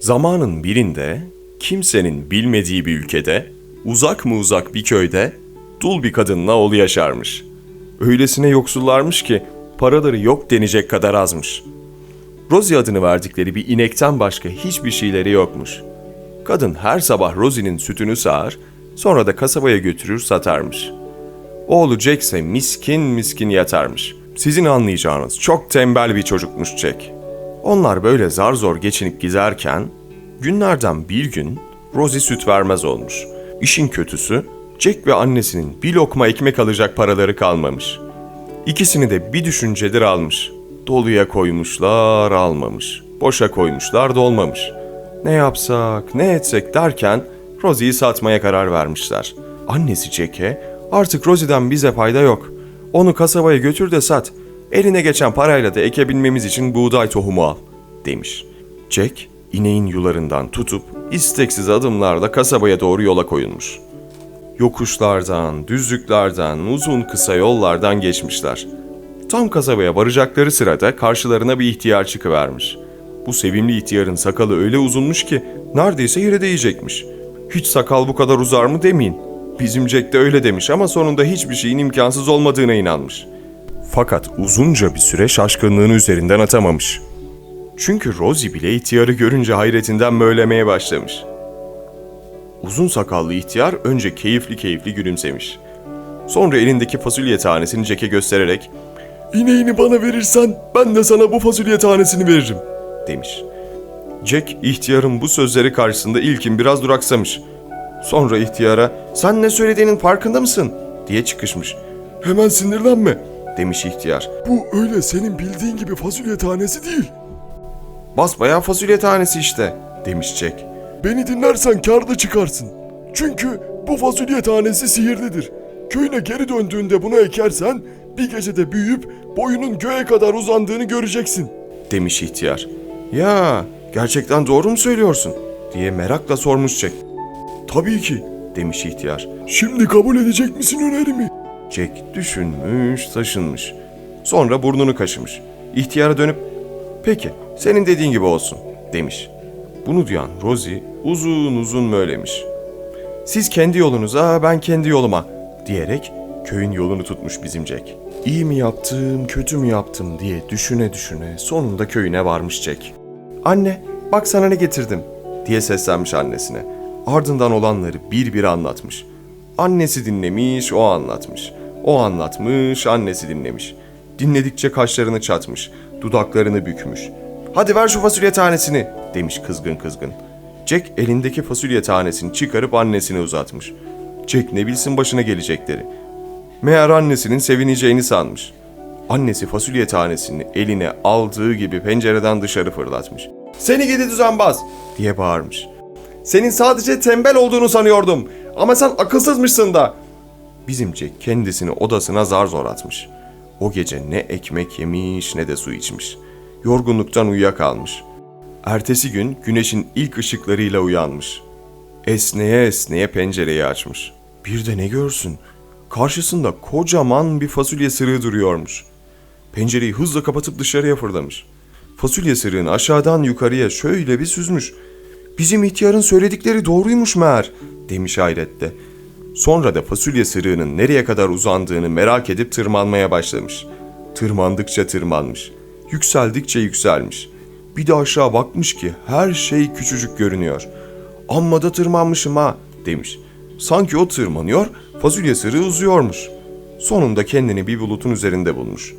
Zamanın birinde, kimsenin bilmediği bir ülkede, uzak mı uzak bir köyde, dul bir kadınla oğlu yaşarmış. Öylesine yoksullarmış ki paraları yok denecek kadar azmış. Rosie adını verdikleri bir inekten başka hiçbir şeyleri yokmuş. Kadın her sabah Rosie'nin sütünü sağar, sonra da kasabaya götürür satarmış. Oğlu Jack ise miskin miskin yatarmış. Sizin anlayacağınız çok tembel bir çocukmuş Jack. Onlar böyle zar zor geçinip giderken günlerden bir gün Rosie süt vermez olmuş. İşin kötüsü Jack ve annesinin bir lokma ekmek alacak paraları kalmamış. İkisini de bir düşüncedir almış. Doluya koymuşlar almamış. Boşa koymuşlar dolmamış. Ne yapsak ne etsek derken Rosie'yi satmaya karar vermişler. Annesi Jack'e artık Rosie'den bize fayda yok. Onu kasabaya götür de sat. Eline geçen parayla da ekebilmemiz için buğday tohumu al demiş. Jack ineğin yularından tutup isteksiz adımlarla kasabaya doğru yola koyulmuş. Yokuşlardan, düzlüklerden, uzun kısa yollardan geçmişler. Tam kasabaya varacakları sırada karşılarına bir ihtiyar çıkıvermiş. Bu sevimli ihtiyarın sakalı öyle uzunmuş ki neredeyse yere değecekmiş. Hiç sakal bu kadar uzar mı demeyin. Bizim Jack de öyle demiş ama sonunda hiçbir şeyin imkansız olmadığına inanmış. Fakat uzunca bir süre şaşkınlığını üzerinden atamamış. Çünkü Rosie bile ihtiyarı görünce hayretinden böylemeye başlamış. Uzun sakallı ihtiyar önce keyifli keyifli gülümsemiş. Sonra elindeki fasulye tanesini Jack'e göstererek ''İneğini bana verirsen ben de sana bu fasulye tanesini veririm.'' demiş. Jack ihtiyarın bu sözleri karşısında ilkin biraz duraksamış. Sonra ihtiyara ''Sen ne söylediğinin farkında mısın?'' diye çıkışmış. ''Hemen sinirlenme.'' Demiş ihtiyar. Bu öyle senin bildiğin gibi fasulye tanesi değil. ''Basbayağı fasulye tanesi işte.'' demiş Jack. Beni dinlersen kârda çıkarsın. Çünkü bu fasulye tanesi sihirlidir. Köyüne geri döndüğünde bunu ekersen bir gecede büyüyüp boyunun göğe kadar uzandığını göreceksin. demiş ihtiyar. Ya gerçekten doğru mu söylüyorsun? diye merakla sormuş Jack. Tabii ki. demiş ihtiyar. Şimdi kabul edecek misin önerimi? Jack düşünmüş, taşınmış. Sonra burnunu kaşımış. İhtiyara dönüp, peki senin dediğin gibi olsun demiş. Bunu duyan Rosie uzun uzun möylemiş. Siz kendi yolunuza, ben kendi yoluma diyerek köyün yolunu tutmuş bizim Jack. İyi mi yaptım, kötü mü yaptım diye düşüne düşüne sonunda köyüne varmış Jack. Anne, bak sana ne getirdim diye seslenmiş annesine. Ardından olanları bir bir anlatmış. Annesi dinlemiş, o anlatmış. O anlatmış, annesi dinlemiş. Dinledikçe kaşlarını çatmış, dudaklarını bükmüş. Hadi ver şu fasulye tanesini demiş kızgın kızgın. Jack elindeki fasulye tanesini çıkarıp annesine uzatmış. Jack ne bilsin başına gelecekleri. Meğer annesinin sevineceğini sanmış. Annesi fasulye tanesini eline aldığı gibi pencereden dışarı fırlatmış. Seni gidi düzenbaz diye bağırmış. Senin sadece tembel olduğunu sanıyordum ama sen akılsızmışsın da. Bizim Jack kendisini odasına zar zor atmış. O gece ne ekmek yemiş ne de su içmiş. Yorgunluktan uyuyakalmış. Ertesi gün güneşin ilk ışıklarıyla uyanmış. Esneye esneye pencereyi açmış. Bir de ne görsün? Karşısında kocaman bir fasulye sırığı duruyormuş. Pencereyi hızla kapatıp dışarıya fırlamış. Fasulye sırığını aşağıdan yukarıya şöyle bir süzmüş. Bizim ihtiyarın söyledikleri doğruymuş meğer demiş hayretle. Sonra da fasulye sırığının nereye kadar uzandığını merak edip tırmanmaya başlamış. Tırmandıkça tırmanmış. Yükseldikçe yükselmiş. Bir de aşağı bakmış ki her şey küçücük görünüyor. Amma da tırmanmışım ha demiş. Sanki o tırmanıyor, fasulye sırığı uzuyormuş. Sonunda kendini bir bulutun üzerinde bulmuş.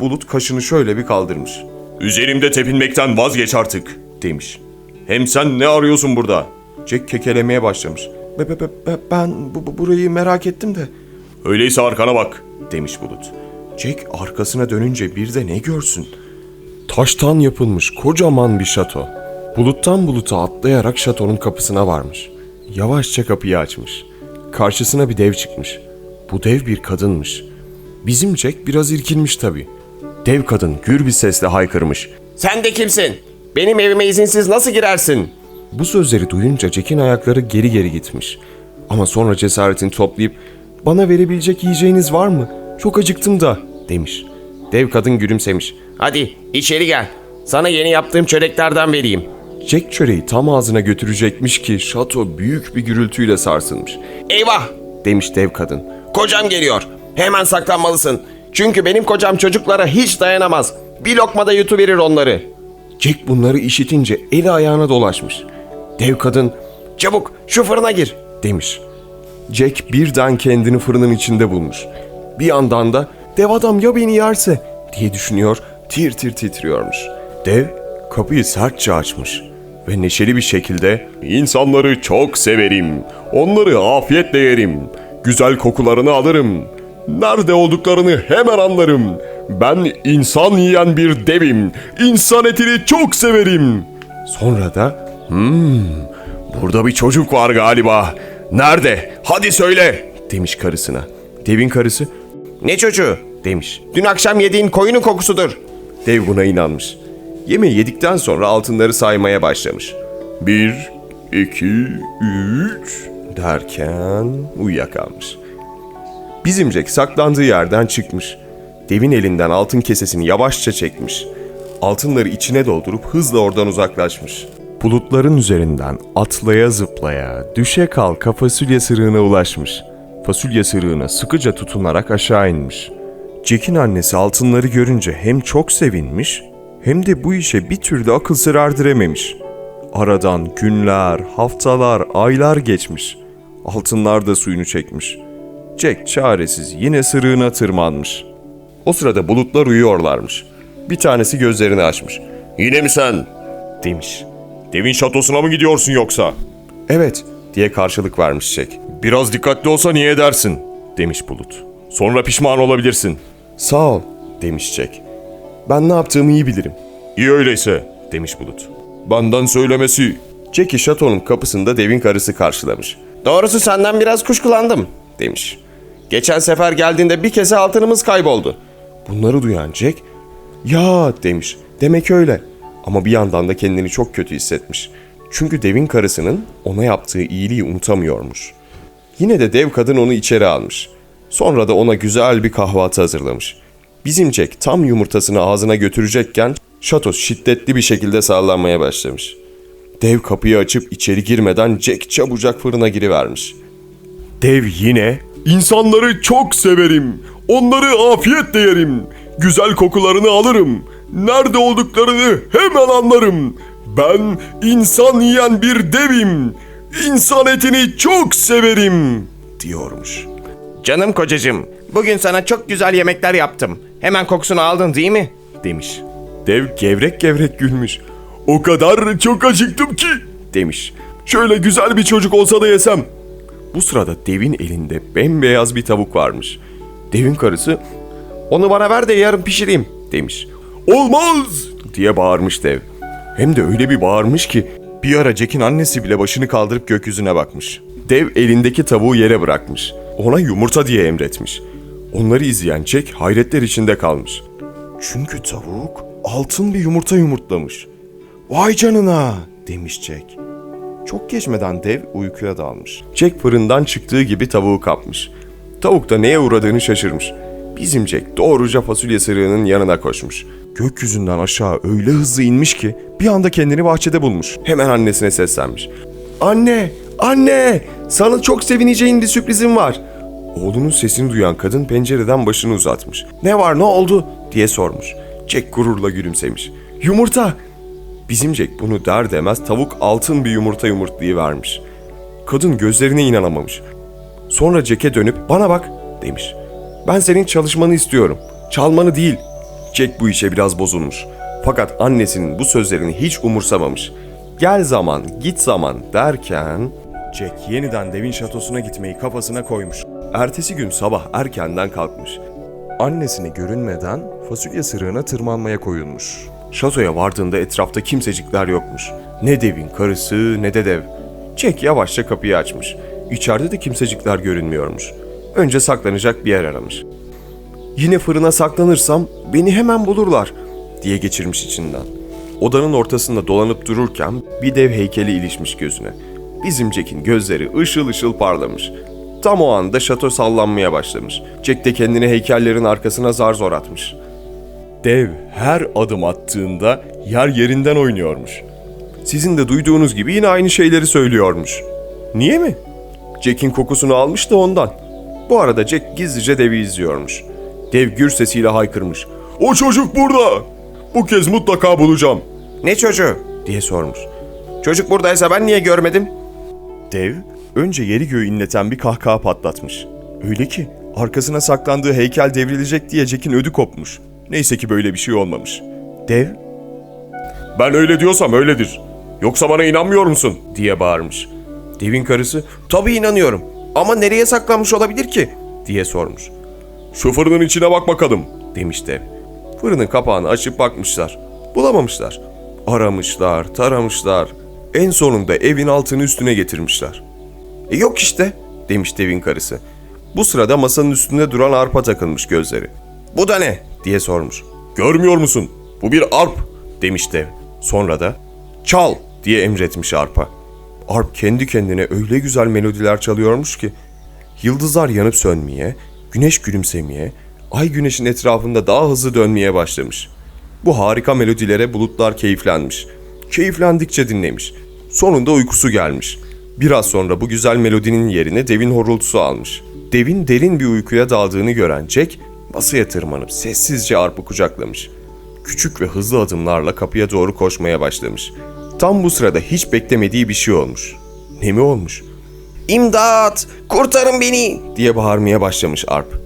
Bulut kaşını şöyle bir kaldırmış. Üzerimde tepinmekten vazgeç artık demiş. Hem sen ne arıyorsun burada? Jack kekelemeye başlamış. Be, be, be, be- ben bu, bu- burayı merak ettim de. Öyleyse arkana bak demiş Bulut. Jack arkasına dönünce bir de ne görsün? Taştan yapılmış kocaman bir şato. Buluttan buluta atlayarak şatonun kapısına varmış. Yavaşça kapıyı açmış. Karşısına bir dev çıkmış. Bu dev bir kadınmış. Bizim Jack biraz irkilmiş tabii. Dev kadın gür bir sesle haykırmış. Sen de kimsin? Benim evime izinsiz nasıl girersin? Bu sözleri duyunca Jack'in ayakları geri geri gitmiş. Ama sonra cesaretini toplayıp bana verebilecek yiyeceğiniz var mı? Çok acıktım da demiş. Dev kadın gülümsemiş. Hadi içeri gel. Sana yeni yaptığım çöreklerden vereyim. Jack çöreği tam ağzına götürecekmiş ki şato büyük bir gürültüyle sarsılmış. Eyvah demiş dev kadın. Kocam geliyor. Hemen saklanmalısın. Çünkü benim kocam çocuklara hiç dayanamaz. Bir lokmada yutuverir onları. Jack bunları işitince eli ayağına dolaşmış. Dev kadın Çabuk şu fırına gir. demiş. Jack birden kendini fırının içinde bulmuş. Bir yandan da dev adam ya beni yerse diye düşünüyor, tir tir titriyormuş. Dev kapıyı sertçe açmış ve neşeli bir şekilde ''İnsanları çok severim, onları afiyetle yerim, güzel kokularını alırım, nerede olduklarını hemen anlarım. Ben insan yiyen bir devim, insan etini çok severim.'' Sonra da Burada bir çocuk var galiba. Nerede? Hadi söyle demiş karısına. Devin karısı Ne çocuğu? demiş. Dün akşam yediğin koyunun kokusudur. Dev buna inanmış. Yemeği yedikten sonra altınları saymaya başlamış. Bir, iki, üç derken uyuyakalmış. Bizim Jack saklandığı yerden çıkmış. Devin elinden altın kesesini yavaşça çekmiş. Altınları içine doldurup hızla oradan uzaklaşmış. Bulutların üzerinden atlaya zıplaya, düşe kalka fasulye sırığına ulaşmış. Fasulye sırığına sıkıca tutunarak aşağı inmiş. Jack'in annesi altınları görünce hem çok sevinmiş hem de bu işe bir türlü akıl sır erdirememiş. Aradan günler, haftalar, aylar geçmiş. Altınlar da suyunu çekmiş. Jack çaresiz yine sırığına tırmanmış. O sırada bulutlar uyuyorlarmış. Bir tanesi gözlerini açmış. Yine mi sen? Demiş. Devin şatosuna mı gidiyorsun yoksa? Evet diye karşılık vermiş Jack. Biraz dikkatli olsa niye edersin? Demiş Bulut. Sonra pişman olabilirsin. Sağ ol demiş Jack. Ben ne yaptığımı iyi bilirim. İyi öyleyse demiş Bulut. Benden söylemesi. Jack'i şatonun kapısında devin karısı karşılamış. Doğrusu senden biraz kuşkulandım demiş. Geçen sefer geldiğinde bir kese altınımız kayboldu. Bunları duyan Jack, ya demiş. Demek öyle. Ama bir yandan da kendini çok kötü hissetmiş. Çünkü devin karısının ona yaptığı iyiliği unutamıyormuş. Yine de dev kadın onu içeri almış. Sonra da ona güzel bir kahvaltı hazırlamış. Bizim Jack tam yumurtasını ağzına götürecekken Şatos şiddetli bir şekilde sallanmaya başlamış. Dev kapıyı açıp içeri girmeden Jack çabucak fırına girivermiş. Dev yine İnsanları çok severim. Onları afiyetle yerim. Güzel kokularını alırım. Nerede olduklarını hemen anlarım. Ben insan yiyen bir devim. İnsan etini çok severim diyormuş. Canım kocacığım, bugün sana çok güzel yemekler yaptım. Hemen kokusunu aldın değil mi? demiş. Dev gevrek gevrek gülmüş. O kadar çok acıktım ki demiş. Şöyle güzel bir çocuk olsa da yesem. Bu sırada devin elinde bembeyaz bir tavuk varmış. Devin karısı Onu bana ver de yarın pişireyim demiş. Olmaz diye bağırmış dev. Hem de öyle bir bağırmış ki bir ara Jack'in annesi bile başını kaldırıp gökyüzüne bakmış. Dev elindeki tavuğu yere bırakmış. Ona yumurta diye emretmiş. Onları izleyen Jack hayretler içinde kalmış. Çünkü tavuk altın bir yumurta yumurtlamış. Vay canına demiş Jack. Çok geçmeden dev uykuya dalmış. Jack fırından çıktığı gibi tavuğu kapmış. Tavuk da neye uğradığını şaşırmış. Bizim Jack doğruca fasulye sırığının yanına koşmuş. Gökyüzünden aşağı öyle hızlı inmiş ki bir anda kendini bahçede bulmuş. Hemen annesine seslenmiş. Anne, anne, sana çok sevineceğin bir sürprizim var. Oğlunun sesini duyan kadın pencereden başını uzatmış. Ne var ne oldu diye sormuş. Jack gururla gülümsemiş. Yumurta. Bizim Jack bunu der demez tavuk altın bir yumurta yumurtlayıvermiş. Kadın gözlerine inanamamış. Sonra Jack'e dönüp bana bak demiş. Ben senin çalışmanı istiyorum. Çalmanı değil. Jack bu işe biraz bozulmuş. Fakat annesinin bu sözlerini hiç umursamamış. Gel zaman, git zaman derken Jack yeniden devin şatosuna gitmeyi kafasına koymuş. Ertesi gün sabah erkenden kalkmış. Annesine görünmeden fasulye sırığına tırmanmaya koyulmuş. Şatoya vardığında etrafta kimsecikler yokmuş. Ne devin karısı ne de dev. Jack yavaşça kapıyı açmış. İçeride de kimsecikler görünmüyormuş. Önce saklanacak bir yer aramış. Yine fırına saklanırsam beni hemen bulurlar diye geçirmiş içinden. Odanın ortasında dolanıp dururken bir dev heykeli ilişmiş gözüne. Bizim Jack'in gözleri ışıl ışıl parlamış. Tam o anda şato sallanmaya başlamış. Jack de kendini heykellerin arkasına zar zor atmış. Dev her adım attığında yer yerinden oynuyormuş. Sizin de duyduğunuz gibi yine aynı şeyleri söylüyormuş. Niye mi? Jack'in kokusunu almış da ondan. Bu arada Jack gizlice devi izliyormuş. Dev gür sesiyle haykırmış. O çocuk burada. Bu kez mutlaka bulacağım. Ne çocuğu? diye sormuş. Çocuk buradaysa ben niye görmedim? Dev önce yeri göğü inleten bir kahkaha patlatmış. Öyle ki arkasına saklandığı heykel devrilecek diye Jack'in ödü kopmuş. Neyse ki böyle bir şey olmamış. Dev Ben öyle diyorsam öyledir. Yoksa bana inanmıyor musun? diye bağırmış. Devin karısı tabii inanıyorum ama nereye saklanmış olabilir ki? diye sormuş. Şu fırının içine bak bakalım demiş dev. Fırının kapağını açıp bakmışlar. Bulamamışlar. Aramışlar, taramışlar. En sonunda evin altını üstüne getirmişler. E yok işte demiş devin karısı. Bu sırada masanın üstünde duran arpa takılmış gözleri. Bu da ne diye sormuş. Görmüyor musun? Bu bir arp demiş dev. Sonra da çal diye emretmiş arpa. Arp kendi kendine öyle güzel melodiler çalıyormuş ki yıldızlar yanıp sönmeye, güneş gülümsemeye, ay güneşin etrafında daha hızlı dönmeye başlamış. Bu harika melodilere bulutlar keyiflenmiş. Keyiflendikçe dinlemiş. Sonunda uykusu gelmiş. Biraz sonra bu güzel melodinin yerine devin horultusu almış. Devin derin bir uykuya daldığını gören Jack masaya tırmanıp sessizce arpı kucaklamış. Küçük ve hızlı adımlarla kapıya doğru koşmaya başlamış. Tam bu sırada hiç beklemediği bir şey olmuş. Ne mi olmuş? İmdat! Kurtarın beni! diye bağırmaya başlamış Arp.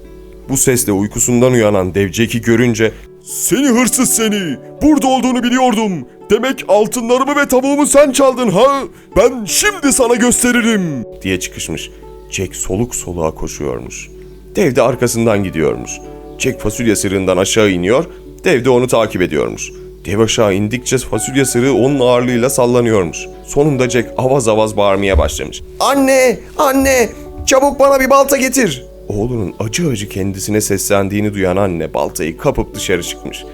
Bu sesle uykusundan uyanan dev Jack'i görünce Seni hırsız seni! Burada olduğunu biliyordum. Demek altınlarımı ve tavuğumu sen çaldın ha? Ben şimdi sana gösteririm. diye çıkışmış. Jack soluk soluğa koşuyormuş. Dev de arkasından gidiyormuş. Jack fasulye sırığından aşağı iniyor, dev de onu takip ediyormuş. Dev aşağı indikçe fasulye sırığı onun ağırlığıyla sallanıyormuş. Sonunda Jack avaz avaz bağırmaya başlamış. Anne! Anne! Çabuk bana bir balta getir! Oğlunun acı acı kendisine seslendiğini duyan anne baltayı kapıp dışarı çıkmış.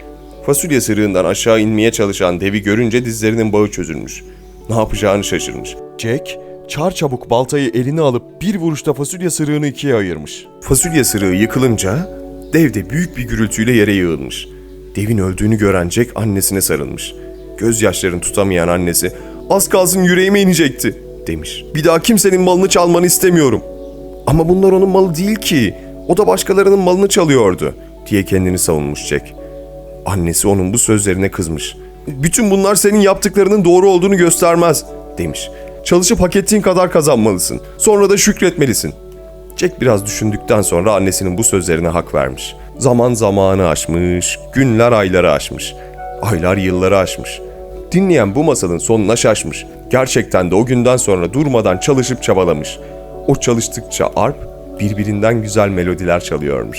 Fasulye sırığından aşağı inmeye çalışan devi görünce dizlerinin bağı çözülmüş. Ne yapacağını şaşırmış. Jack, çar çabuk baltayı eline alıp bir vuruşta fasulye sırığını ikiye ayırmış. Fasulye sırığı yıkılınca dev de büyük bir gürültüyle yere yığılmış. Devin öldüğünü gören Jack annesine sarılmış. Gözyaşlarını tutamayan annesi az kalsın yüreğime inecekti demiş. Bir daha kimsenin malını çalmanı istemiyorum. Ama bunlar onun malı değil ki. O da başkalarının malını çalıyordu diye kendini savunmuş Jack. Annesi onun bu sözlerine kızmış. Bütün bunlar senin yaptıklarının doğru olduğunu göstermez demiş. Çalışıp hak ettiğin kadar kazanmalısın. Sonra da şükretmelisin. Jack biraz düşündükten sonra annesinin bu sözlerine hak vermiş. Zaman zamanı aşmış, günler ayları aşmış. Aylar yılları aşmış. Dinleyen bu masalın sonuna şaşmış. Gerçekten de o günden sonra durmadan çalışıp çabalamış. O çalıştıkça arp birbirinden güzel melodiler çalıyormuş.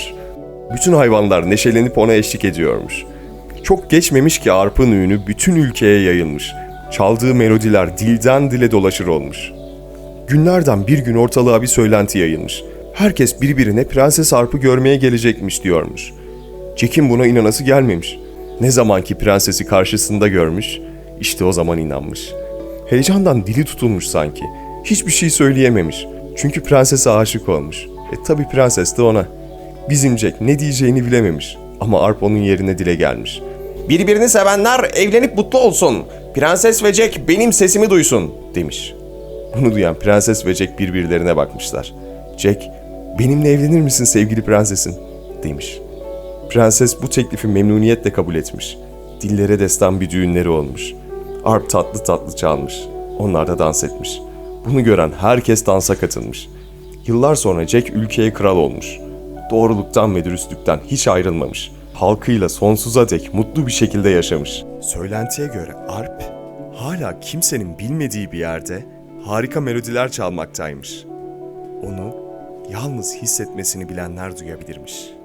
Bütün hayvanlar neşelenip ona eşlik ediyormuş. Çok geçmemiş ki arpın ünü bütün ülkeye yayılmış. Çaldığı melodiler dilden dile dolaşır olmuş. Günlerden bir gün ortalığa bir söylenti yayılmış. Herkes birbirine Prenses Arp'ı görmeye gelecekmiş diyormuş. Jack'in buna inanası gelmemiş. Ne zaman ki prensesi karşısında görmüş, işte o zaman inanmış. Heyecandan dili tutulmuş sanki. Hiçbir şey söyleyememiş. Çünkü prensese aşık olmuş. E tabi prenses de ona. Bizim Jack ne diyeceğini bilememiş. Ama Arp onun yerine dile gelmiş. Birbirini sevenler evlenip mutlu olsun. Prenses ve Jack benim sesimi duysun demiş. Bunu duyan prenses ve Jack birbirlerine bakmışlar. Jack, benimle evlenir misin sevgili prensesim? demiş. Prenses bu teklifi memnuniyetle kabul etmiş. Dillere destan bir düğünleri olmuş. Arp tatlı tatlı çalmış. Onlar da dans etmiş. Bunu gören herkes dansa katılmış. Yıllar sonra Jack ülkeye kral olmuş. Doğruluktan ve dürüstlükten hiç ayrılmamış. Halkıyla sonsuza dek mutlu bir şekilde yaşamış. Söylentiye göre Arp hala kimsenin bilmediği bir yerde harika melodiler çalmaktaymış. Onu yalnız hissetmesini bilenler duyabilirmiş.